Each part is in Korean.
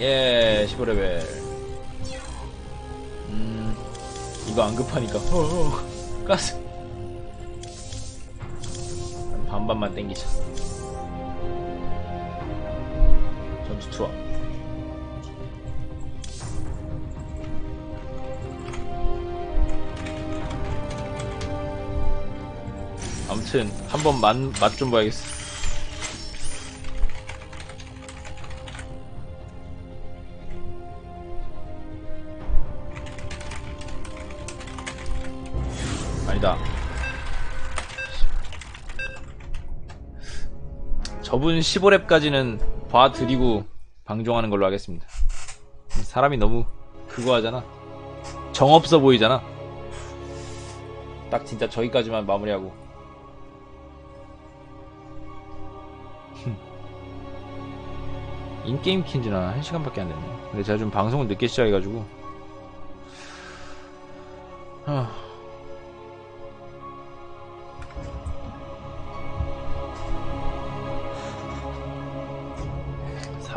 예, 15레벨. 음, 이거 안 급하니까. 어, 어, 가스. 한 반반만 땡기자. 전투 투어. 아무튼 한번 맛 좀 봐야겠어. 아니다. 저분 15렙까지는 봐드리고 방종하는 걸로 하겠습니다. 사람이 너무 그거 하잖아. 정없어 보이잖아. 딱 진짜 저기까지만 마무리하고. 인게임 킨지나 1시간밖에 안 됐네. 근데 제가 좀 방송을 늦게 시작해가지고. 하...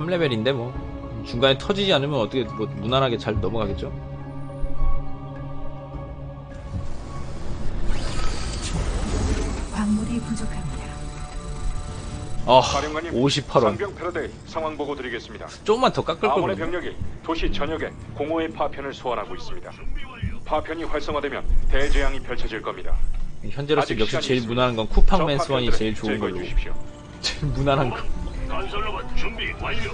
3레벨인데 뭐 중간에 터지지 않으면 어떻게 뭐 무난하게 잘 넘어가겠죠? 광물이 부족합니다. 아 사령관님, 58원 상병 패러데이 상황 보고 드리겠습니다. 조금만 더 깎을 걸 아몬의 그랬네 병력이 도시 전역에 공허의 파편을 소환하고 있습니다. 파편이 활성화되면 대재앙이 펼쳐질 겁니다. 현재로서 아직 역시 시간이 제일 있습니다. 무난한 건 쿠팡맨 저 파편들을 제일 좋은 제거해 걸로 주십시오. 제일 무난한 거 건설로봇 준비 완료.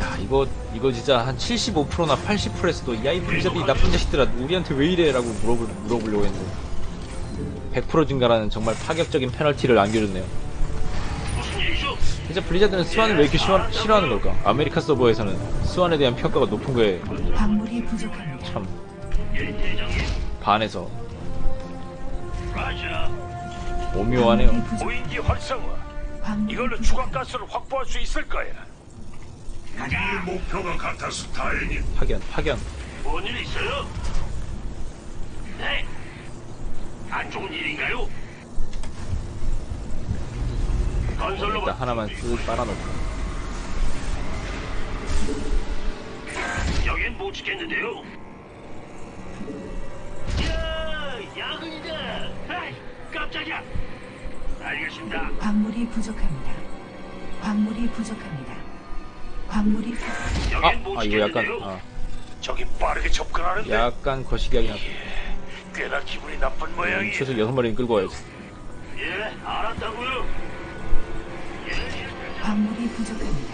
야 이거 이거 진짜 한 75%나 80%에서도 야이 블리자드 이 나쁜 자식들아 우리한테 왜 이래라고 물어볼, 물어보려고 했는데 100% 증가라는 정말 파격적인 페널티를 안겨줬네요 무슨 일이죠? 진짜 블리자드는 스완을 왜 이렇게 싫어, 싫어하는 걸까 아메리카 서버에서는 스완에 대한 평가가 높은 거에 광물이 부족합니다. 참 예, 대장님. 반해서 라자. 오묘하네요 광물이 부족- 무인기 활성화. 이걸로. 추가 가스를 확보할 수 있을 거야. 이 목표가 같아서 다행이 파견 파견 뭔 일 있어요? 네. 안 좋은 일인가요? 건설로봇 일단 하나만 쓱 빨아놓고 여긴 못 지켰는데요. 야, 야근이다. 아이, 깜짝이야. 알겠습니다. 광물이 부족합니다. 광물이 부족합니다. 광물이 부- 아, 여긴 못 아 이거 약간 지켰는데요. 아, 저기 빠르게 접근하는데 약간 거시기 하긴 하다 꽤나 기분이 나쁜 모양이야. 최소 여섯 마리는 끌고 와야지 예, 알았다고요. 예, 광물이 부족합니다.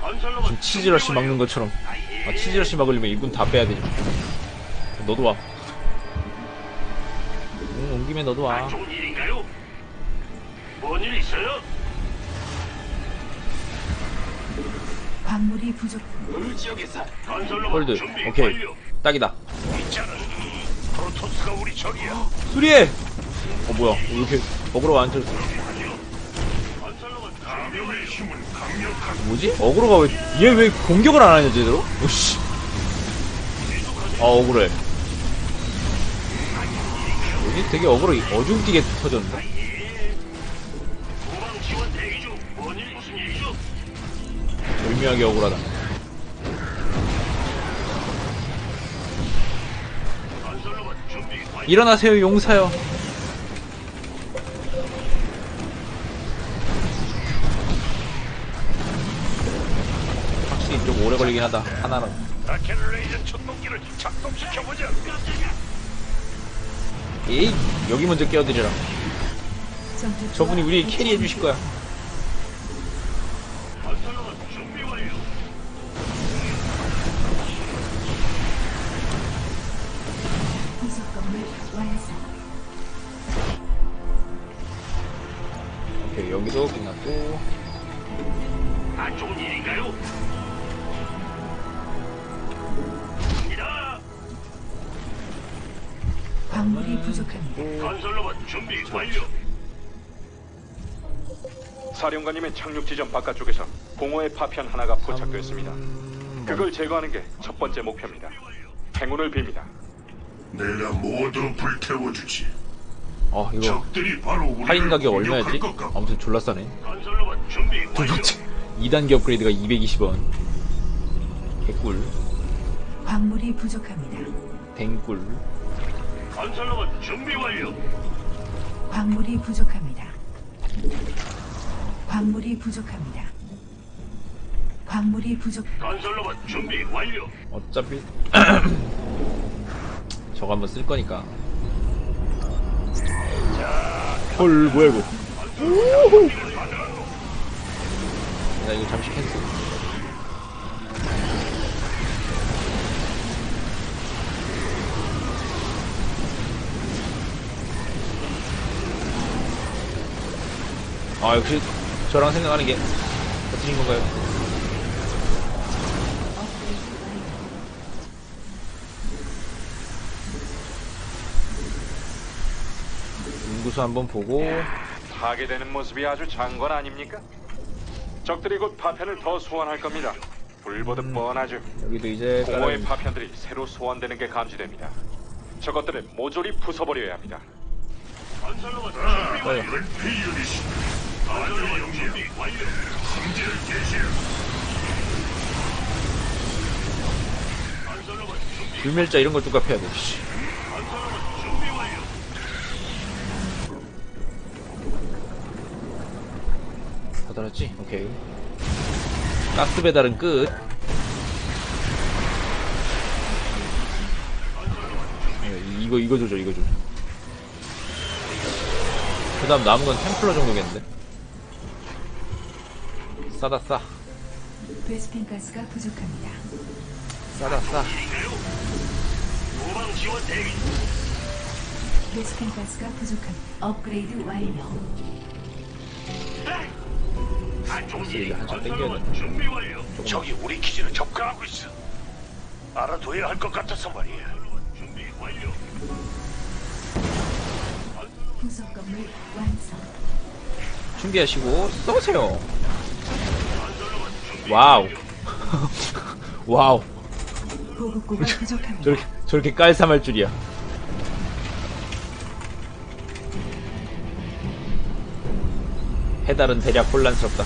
건설로봇 지금 치즈러시 막는 것처럼 아 치즈러시 막으려면 일군 다 빼야 되죠 너도 와 응, 온 김에 너도 안와 좋은? 뭔일 있어요? 광물이 부족. 건설로봇 홀드 준비 오케이 완료. 딱이다 있잖아. 프로토스가 우리 적이야. 수리해 어 뭐야 왜 이렇게 어그로가 안 쳐졌어 건설로봇 감염의 힘은 강력한 뭐지? 어그로가 왜 얘 왜 공격을 안 하냐 제대로? 오씨 아 억울해 여기 되게 어그로 어중뛰게 터졌는 절묘하게 억울하다. 일어나세요 용사여 확실히 좀 오래 걸리긴 하다 하나는. 에이 여기 먼저 깨워드리라 저분이 우리 캐리해 주실 거야 건물 완성. 오케이 여기도 끝났고 안 좋은 일인가요? 갑니다. 광물이 부족합니다. 건설 로봇 준비 완료. 사령관님의 착륙 지점 바깥쪽에서 공허의 파편 하나가 포착됐습니다. 음, 그걸 제거하는 게 첫 번째 목표입니다. 행운을 빕니다. 내가 모두 불태워주지 어 이거 적들이 바로 우리를 할인 가격 공격할 얼마였지? 것 아무튼 졸라 싸네 건설로봇 준비 두 완료. 번째 2단계 업그레이드가 220원. 개꿀. 광물이 부족합니다. 댕꿀. 건설로봇 준비 완료. 광물이 부족합니다. 광물이 부족합니다. 광물이 부족. 건설로봇 준비 완료. 어차피 저거 한번 쓸 거니까. 헐 뭐야 이거? 우후. 나 이거 잠시 캔슬. 아 역시 저랑 생각하는 게 같은 건가요? 인구수 한번 보고 파괴되는 모습이 아주 장관 아닙니까? 적들이 곧 파편을 더 소환할 겁니다. 불보듯 뻔하죠. 여기도 이제 공허의 다른 파편들이 새로 소환되는 게 감지됩니다. 저것들을 모조리 부숴버려야 합니다. 건설로봇. 준비 완료. 황제를 개시해. 건설로봇 준비 불멸자 이런 걸 뚝갑해야 돼. 씨. 다 달았지? 오케이. 가스 배달은 끝. 네, 이거 이거 조져 이거 조져. 그 다음 남은 건 템플러 정도겠는데. 싸다 싸. 베스핀 가스가 부족합니다. 싸다 싸. 베스핀 가스가 부족합니다. 업그레이드 완료. 일이 한참 땡겨야 준비 완료. 저기 우리 기지를 접근하고 있어. 알아둬야 할 것 같아서 말이야. 준비 완료. 부속 건물 완성. 준비하시고 쏘세요. 와우. 와우. 저렇게 저렇게 깔쌈할 줄이야. 해달은 대략 혼란스럽다.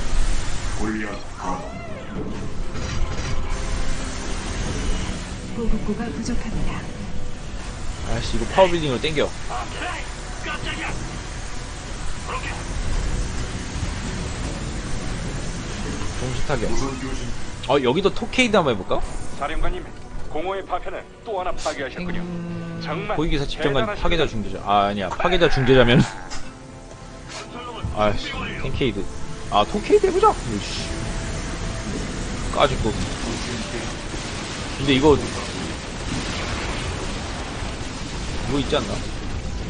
보급고가 부족합니다. 아씨 이거 파워빌딩으로 땡겨. 동시 타격. 어 여기도 토케이드 한번 해볼까? 사령관님, 공허의 파편을 또 하나 파괴하셨군요. 정말 고위기사 집정관 대단하십니다. 파괴자 중재자. 아 아니야 파괴자 중재자면. 아씨 텐케이드. 아 토케이드 해보자. 이씨. 까짓 거. 근데 이거 이거 있지 않나?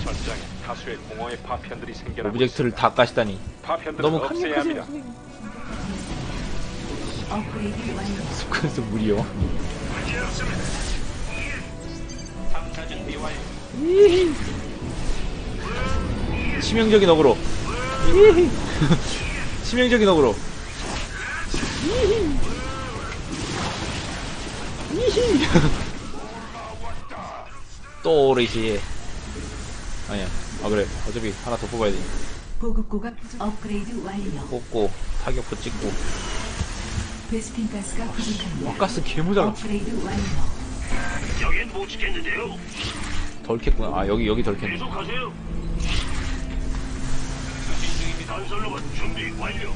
전장에 다수의 공허의 파편들이 생겨나고 오브젝트를. 다 까시다니. 너무 없애야 합니다. 그래서 무리요. 치명적인 어그로. 치명적인 어그로. 또 오르시. 아니야. 아 그래. 어차피 하나 더 뽑아야 돼. 보급고가. 업그레이드 완료. 뽑고 타격포 찍고. 베스핀 가스가 부족합니다. 가스 개모자라. 업그레이드 완료. 여긴 못 지켰는데요. 덜 캤구나. 아 여기 여기 덜 캤네. 계속하세요. 건설로봇 준비 완료.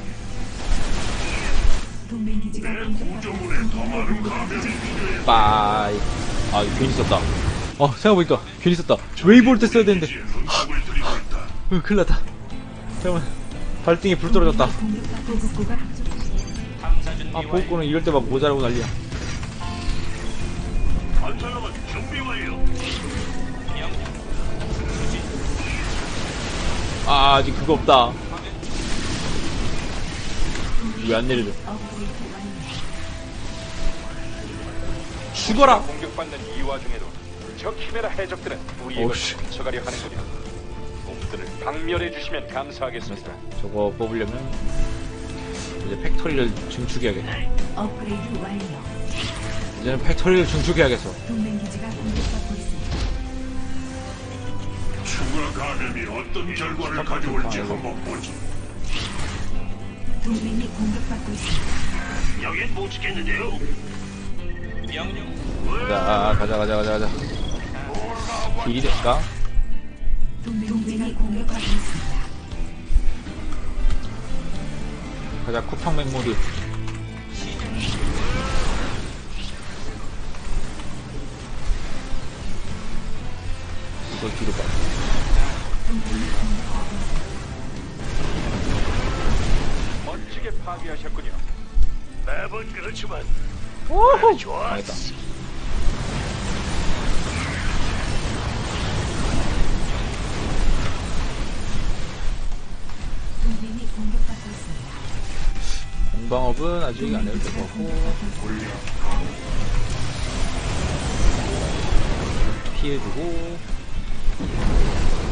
동맹 기지가 공격받고 구조물에 더 많은 감염이 필요해. 빠이. 아, 이거 괜히 썼다. 어, 생각해보니까 괜히 썼다. 웨이브 올때 써야 되는데. 으, 큰일 났다. 잠깐만. 발등에 불 떨어졌다. 아, 보급고는 이럴 때 막 모자라고 난리야. 건설로봇 준비 완료. 아, 아직 그거 없다. 왜 안 내려줘? 죽어라! 공격받는 이 와중에도 저 키메라 해적들은 어우씨. 것을 훔쳐가려 하는군요. 놈들을 박멸해 주시면 감사하겠습니다. 저거 뽑으려면 이제 팩토리를 증축해야겠다. 업그레이드 완료. 이제는 팩토리를 증축해야겠어. 동맹 기지가 공격받고 있습니다. 추가 감염이 어떤 결과를 가져올지 한번 보지. 동맹이 공격받고 있습니다. 여긴 못 지켰는데요. 가자 가자 가자 가자 가자 딜이 될까? 동맹이 공격받고 있습니다. 가자 쿠팡 맥모드 이걸 뒤로 봐 파괴하셨군요. 매번 그렇지만 오호 동맹이 공격받고 있습니다. 공방업은 아직 안 해도 될 것 같고 피해주고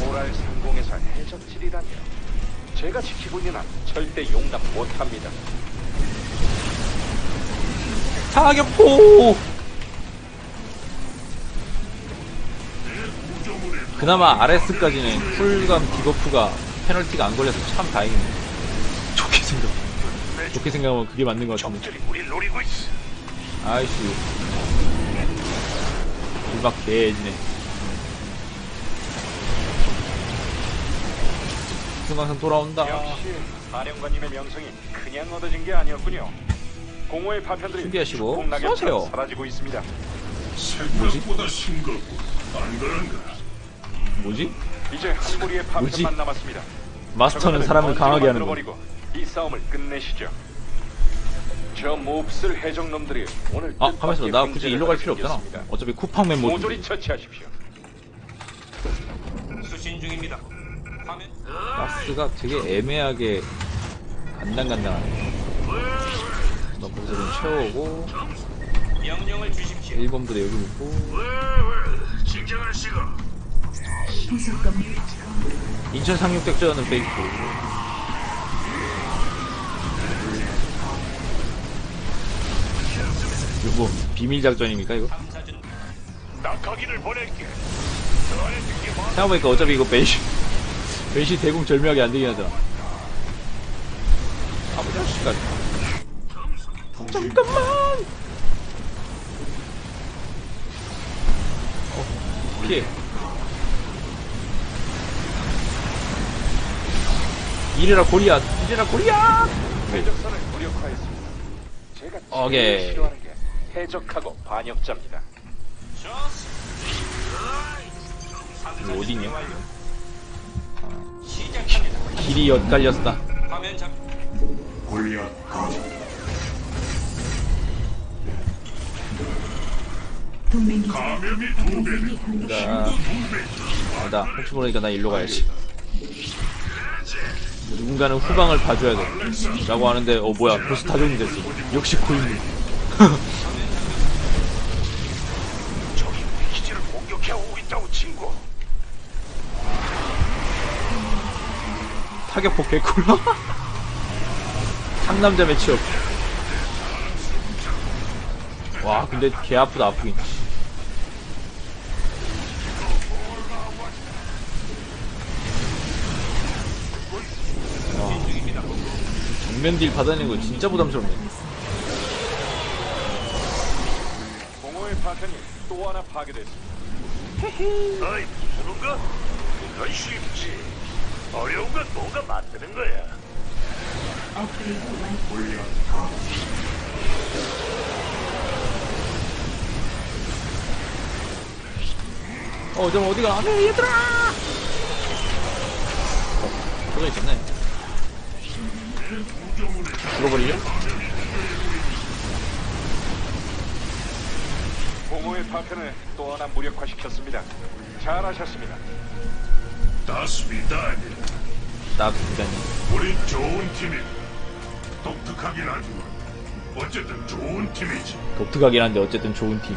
모랄 상공에서 해적질이라뇨. 제가 지키고 있는 한 절대 용납 못합니다. 타격포! 그나마 RS까지는 쿨감 디버프가 페널티가 안 걸려서 참 다행이네 좋게 생각 좋게 생각하면 그게 맞는 것 같은데. 아이씨. 불박 개지네 중앙선 돌아온다 역시 사령관님의 명성이 그냥 얻어진 게 아니었군요. 공허의 파편들이 준비하시고 폭락에 쏘세요. 사라지고 있습니다. 생각보다 싱겁고 안 그런가? 뭐지? 이제 한 무리의 뭐지? 파편만 남았습니다. 마스터는 사람을 강하게 하는 거 버리고 이 싸움을 끝내시죠. 저 몹쓸 해적놈들이 오늘 아 뜻밖의 가만있어 나 굳이 일로 갈 필요 없잖아 생겼습니다. 어차피 쿠팡맨 모조리 처치하십시오. 수신 중입니다. 가스가 되게 애매하게 간당간당하네 좀 채워오고 명령을 주십시오. 1번부대 여기 있고 진정할. 부속 인천 상륙작전은 페이크 이거 뭐 비밀 작전입니까 이거? 낙하기를 보낼게. 듣기 뭐? 생각해보니까 어차피 이거 벤시 벤시 대공 절묘하게 안 되긴 하잖아 아버지 아저씨까지 잠깐만 어 피해 이래라 고리앗 이래라 고리앗 해적선을 무력화했습니다. 제가 오케이. 싫어하는 게 해적하고 반역자입니다. 이거 어디냐. 길이 엇갈렸다 화면 잡. 감염이 두 배. 동맹이 자, 아니다. 혹시 모르니까 나 일로 가야지. 누군가는 후방을 봐줘야 돼. 라고 하는데, 어, 뭐야. 벌써 다 정리 됐어. 역시 고인물. 적이 우리 기지를 공격해 오고 있다고 친구. 타격포 개꿀. 상남자 매치업. 와, 근데 개 아프다, 아프긴. 와, 정면 딜 받아내는 거 진짜 부담스럽네. 공허의 파편이 또 하나 파괴됐습니다. 어이 무슨 가 이건 쉽지. 어려운 건 뭔가 만드는 거야. 업그레이드 완료. 어, 좀 어디가? 안 돼, 얘들아! 어, 저거 있었네. 죽어버리려? 공허의 파편을 또 하나 무력화시켰습니다. 잘하셨습니다. 다스비다니. 나 부자니. 우린 좋은 팀이. 독특하긴 하지만 어쨌든 좋은 팀이지. 독특하긴 한데 어쨌든 좋은 팀.